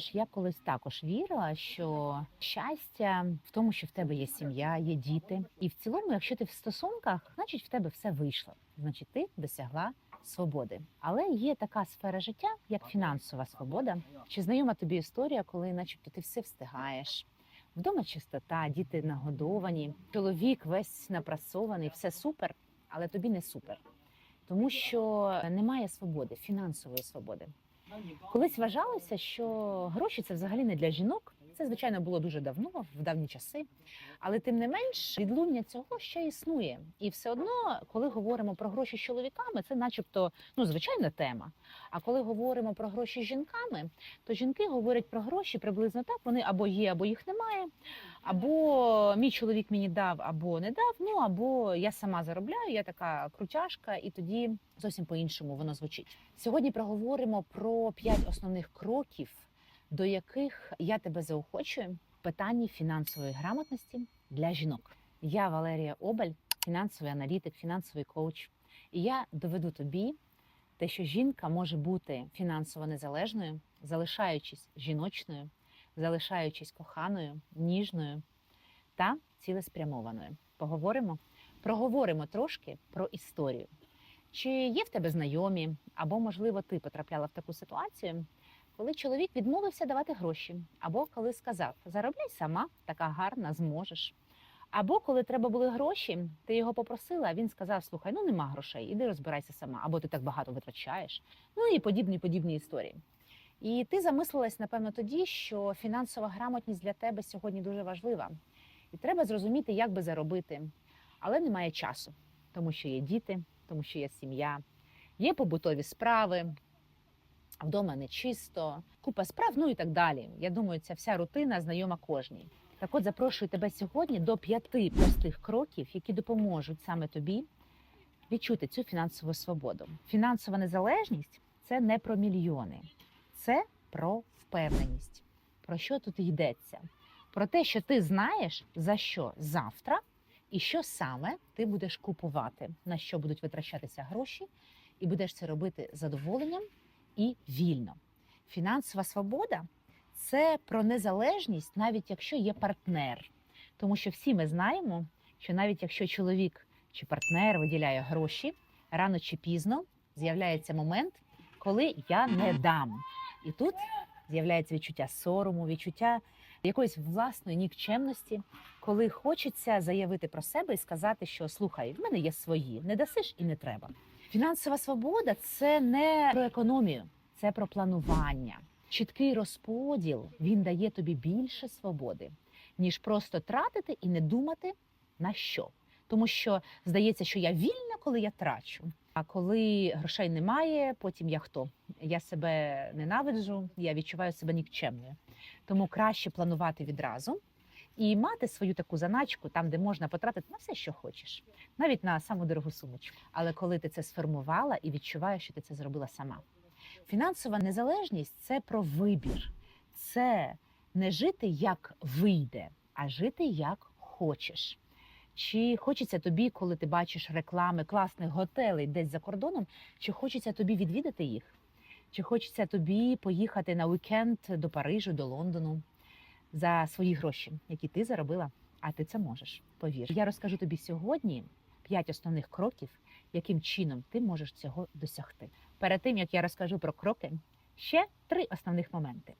знаєш, я колись також вірила, що щастя в тому, що в тебе є сім'я, є діти, і в цілому, якщо ти в стосунках, значить в тебе все вийшло. Значить, ти досягла свободи. Але є така сфера життя, як фінансова свобода. Чи знайома тобі історія, коли, начебто, ти все встигаєш? Вдома чистота, діти нагодовані, чоловік весь напрасований, все супер, але тобі не супер, тому що немає свободи, фінансової свободи. Колись вважалося, що гроші це взагалі не для жінок. Це звичайно було дуже давно, в давні часи. Але тим не менш, відлуння цього ще існує. І все одно, коли говоримо про гроші з чоловіками, це, начебто, ну звичайна тема. А коли говоримо про гроші з жінками, то жінки говорять про гроші приблизно так: вони або є, або їх немає, або мій чоловік мені дав, або не дав. Ну або я сама заробляю, я така крутяшка, і тоді зовсім по-іншому воно звучить. Сьогодні проговоримо про п'ять основних кроків, до яких я тебе заохочую в питанні фінансової грамотності для жінок. Я Валерія Обаль, фінансовий аналітик, фінансовий коуч. І я доведу тобі те, що жінка може бути фінансово незалежною, залишаючись жіночною, залишаючись коханою, ніжною та цілеспрямованою. Поговоримо, проговоримо трошки про історію. Чи є в тебе знайомі, або, можливо, ти потрапляла в таку ситуацію, коли чоловік відмовився давати гроші, або коли сказав: заробляй сама, така гарна, зможеш. Або коли треба були гроші, ти його попросила, а він сказав: Слухай, ну нема грошей, іди розбирайся сама, або ти так багато витрачаєш. Ну і подібні подібні історії. І ти замислилась, напевно, тоді, що фінансова грамотність для тебе сьогодні дуже важлива, і треба зрозуміти, як би заробити, але немає часу, тому що є діти, тому що є сім'я, є побутові справи, вдома не чисто, купа справ, ну і так далі. Я думаю, ця вся рутина знайома кожній. Так от запрошую тебе сьогодні до п'яти простих кроків, які допоможуть саме тобі відчути цю фінансову свободу. Фінансова незалежність це не про мільйони, це про впевненість. Про що тут йдеться? Про те, що ти знаєш за що завтра, і що саме ти будеш купувати, на що будуть витрачатися гроші, і будеш це робити з задоволенням і вільно. Фінансова свобода це про незалежність, навіть якщо є партнер. Тому що всі ми знаємо, що навіть якщо чоловік чи партнер виділяє гроші, рано чи пізно з'являється момент, коли я не дам. І тут з'являється відчуття сорому, відчуття якоїсь власної нікчемності, коли хочеться заявити про себе і сказати, що слухай, в мене є свої, не дасиш і не треба. Фінансова свобода це не про економію, це про планування. Чіткий розподіл він дає тобі більше свободи, ніж просто тратити і не думати на що. Тому що здається, що я вільна, коли я трачу. А коли грошей немає, потім я хто? Я себе ненавиджу, я відчуваю себе нікчемною. Тому краще планувати відразу і мати свою таку заначку, там де можна потратити на все, що хочеш, навіть на саму дорогу сумочку. Але коли ти це сформувала і відчуваєш, що ти це зробила сама. Фінансова незалежність це про вибір, це не жити як вийде, а жити як хочеш. Чи хочеться тобі, коли ти бачиш реклами класних готелей десь за кордоном, чи хочеться тобі відвідати їх? Чи хочеться тобі поїхати на уікенд до Парижу, до Лондону за свої гроші, які ти заробила? А ти це можеш. Повір. Я розкажу тобі сьогодні п'ять основних кроків, яким чином ти можеш цього досягти. Перед тим як я розкажу про кроки, ще три основних моменти.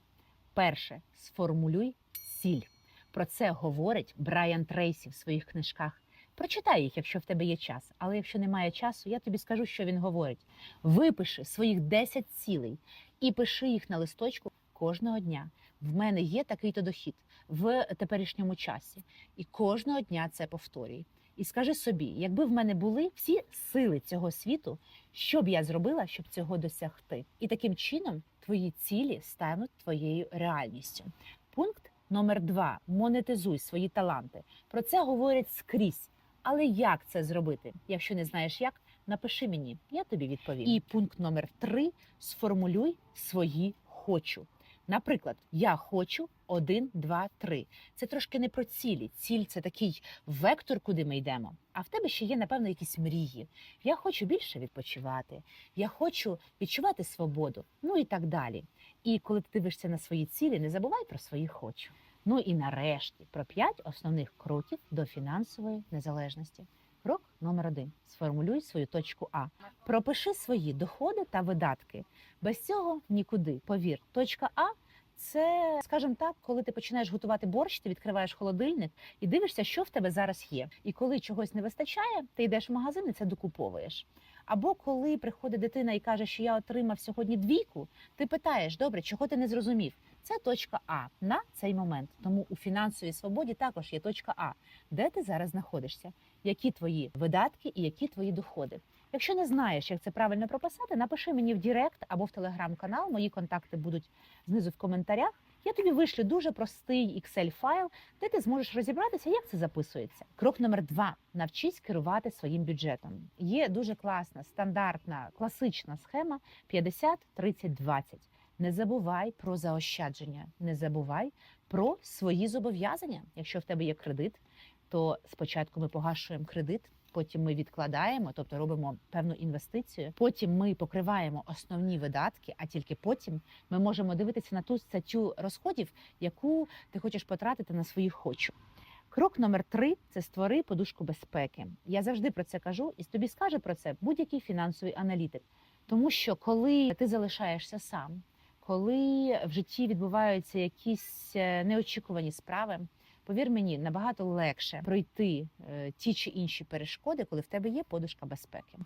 Перше, сформулюй ціль. Про це говорить Брайан Трейсі в своїх книжках. Прочитай їх, якщо в тебе є час. Але якщо немає часу, я тобі скажу, що він говорить. Випиши своїх 10 цілей і пиши їх на листочку кожного дня. В мене є такий-то дохід в теперішньому часі. І кожного дня це повторюй. І скажи собі, якби в мене були всі сили цього світу, що б я зробила, щоб цього досягти? І таким чином твої цілі стануть твоєю реальністю. Пункт номер два: монетизуй свої таланти. Про це говорять скрізь. Але як це зробити? Якщо не знаєш як, напиши мені, я тобі відповім. І пункт номер три: сформулюй свої хочу. Наприклад, я хочу один, два, три. Це трошки не про цілі. Ціль це такий вектор, куди ми йдемо. А в тебе ще є, напевно, якісь мрії. Я хочу більше відпочивати, я хочу відчувати свободу, ну і так далі. І коли ти дивишся на свої цілі, не забувай про свої хочу. Ну і нарешті про п'ять основних кроків до фінансової незалежності. Номер один: сформулюй свою точку А. Пропиши свої доходи та видатки. Без цього нікуди. Повір, точка А. Це, скажімо так, коли ти починаєш готувати борщ, ти відкриваєш холодильник і дивишся, що в тебе зараз є. І коли чогось не вистачає, ти йдеш в магазин і це докуповуєш. Або коли приходить дитина і каже, що я отримав сьогодні двійку, ти питаєш, добре, чого ти не зрозумів? Це точка А на цей момент. Тому у фінансовій свободі також є точка А, де ти зараз знаходишся, які твої видатки і які твої доходи. Якщо не знаєш, як це правильно прописати, напиши мені в Дірект або в телеграм-канал. Мої контакти будуть знизу в коментарях. Я тобі вишлю дуже простий Excel файл, де ти зможеш розібратися, як це записується. Крок номер два: навчись керувати своїм бюджетом. Є дуже класна, стандартна, класична схема 50, 30, 20. Не забувай про заощадження, не забувай про свої зобов'язання. Якщо в тебе є кредит, то спочатку ми погашуємо кредит. Потім ми відкладаємо, тобто робимо певну інвестицію. Потім ми покриваємо основні видатки, а тільки потім ми можемо дивитися на ту статтю розходів, яку ти хочеш потратити на свої хочу. Крок номер три це створи подушку безпеки. Я завжди про це кажу, і тобі скаже про це будь-який фінансовий аналітик. Тому що коли ти залишаєшся сам, коли в житті відбуваються якісь е, неочікувані справи, повір мені, набагато легше пройти е, ті чи інші перешкоди, коли в тебе є подушка безпеки.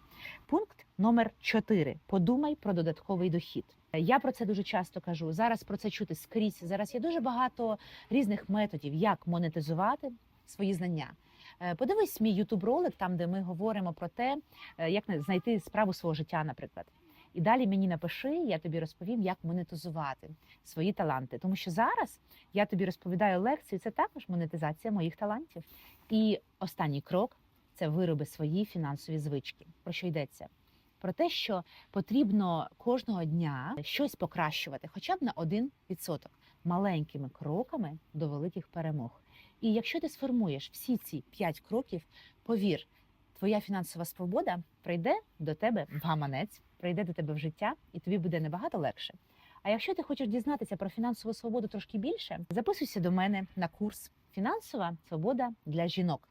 Пункт номер 4. Подумай про додатковий дохід. Я про це дуже часто кажу. Зараз про це чути скрізь. Зараз є дуже багато різних методів, як монетизувати свої знання. Е, Подивись мій ютуб ролик, там де ми говоримо про те, е, як знайти справу свого життя, наприклад. І далі мені напиши, я тобі розповім, як монетизувати свої таланти. Тому що зараз я тобі розповідаю лекцію, це також монетизація моїх талантів. І останній крок це вироби свої фінансові звички. Про що йдеться? Про те, що потрібно кожного дня щось покращувати, хоча б на 1% маленькими кроками до великих перемог. І якщо ти сформуєш всі ці 5 кроків, повір, твоя фінансова свобода прийде до тебе в гаманець, прийде до тебе в життя, і тобі буде набагато легше. А якщо ти хочеш дізнатися про фінансову свободу трошки більше, записуйся до мене на курс Фінансова свобода для жінок.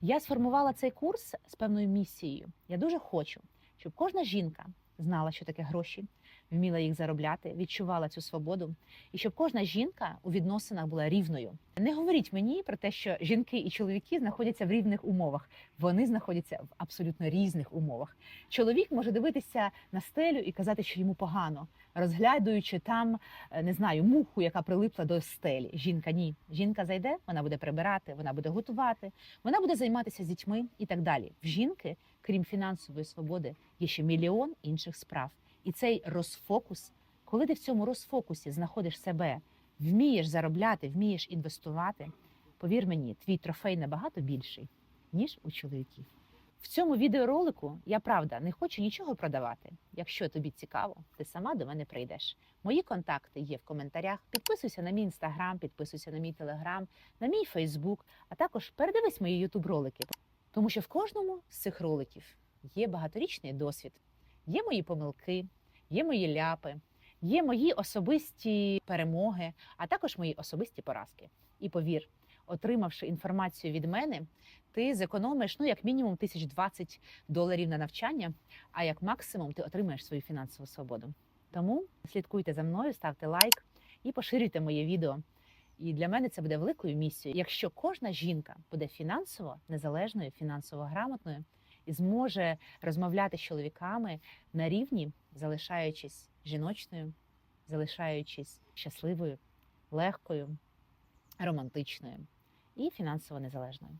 Я сформувала цей курс з певною місією. Я дуже хочу, щоб кожна жінка знала, що таке гроші, вміла їх заробляти, відчувала цю свободу, і щоб кожна жінка у відносинах була рівною. Не говоріть мені про те, що жінки і чоловіки знаходяться в рівних умовах. Вони знаходяться в абсолютно різних умовах. Чоловік може дивитися на стелю і казати, що йому погано, розглядаючи там, е, не знаю, муху, яка прилипла до стелі. Жінка ні. Жінка зайде, вона буде прибирати, вона буде готувати, вона буде займатися з дітьми і так далі. В жінки, крім фінансової свободи, є ще мільйон інших справ. І цей розфокус, коли ти в цьому розфокусі знаходиш себе, вмієш заробляти, вмієш інвестувати, повір мені, твій трофей набагато більший, ніж у чоловіків. В цьому відеоролику я правда не хочу нічого продавати. Якщо тобі цікаво, ти сама до мене прийдеш. Мої контакти є в коментарях. Підписуйся на мій інстаграм, підписуйся на мій телеграм, на мій Фейсбук, а також передивись мої ютуб ролики. Тому що в кожному з цих роликів є багаторічний досвід, є мої помилки, є мої ляпи, є мої особисті перемоги, а також мої особисті поразки. І повір, отримавши інформацію від мене, ти зекономиш ну як мінімум 1020 доларів на навчання, а як максимум ти отримаєш свою фінансову свободу. Тому слідкуйте за мною, ставте лайк і поширюйте моє відео. І для мене це буде великою місією. Якщо кожна жінка буде фінансово незалежною, фінансово грамотною і зможе розмовляти з чоловіками на рівні, залишаючись жіночною, залишаючись щасливою, легкою, романтичною і фінансово незалежною.